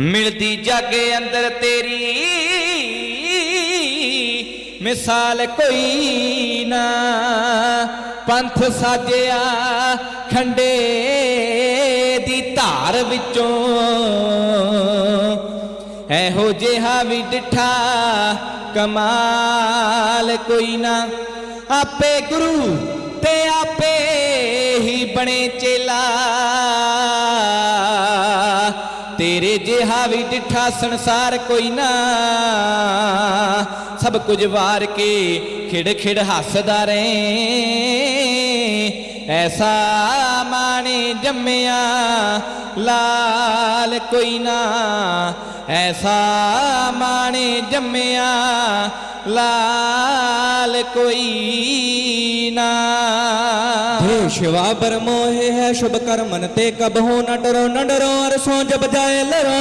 ਮਿਲਦੀ ਜੱਗ ਅੰਦਰ ਤੇਰੀ। ਮਿਸਾਲ ਕੋਈ ਨਾ, ਪੰਥ ਸਾਜਿਆ ਖੰਡੇ ਦੀ ਧਾਰ ਵਿੱਚੋਂ। ਇਹੋ ਜਿਹਾ ਵੀ ਡਿਠਾ ਕਮਾਲ ਕੋਈ ਨਾ। ਆਪੇ ਗੁਰੂ ਤੇ ਆਪੇ ਹੀ ਬਣੇ ਚੇਲਾ। ਤੇਰੇ ਜਿਹਾ ਵੀ ਡਿਠਾ ਸੰਸਾਰ ਕੋਈ ਨਾ। ਸਭ ਕੁਝ ਵਾਰ ਕੇ ਖਿੜ ਖਿੜ ਹੱਸਦਾ ਰਹੇ ਐਸਾ ਮਾਣੇ ਜੰਮਿਆ ਲਾਲ ਕੋਈ ਨਾ। ਐਸਾ ਮਾਣੇ ਜੰਮਿਆ ਲਾਲ ਕੋਈ ਨਾ। शिवा पर मोहे है शुभ कर्मन ते कब हो न डरो न डरो और सो जब जाए लरो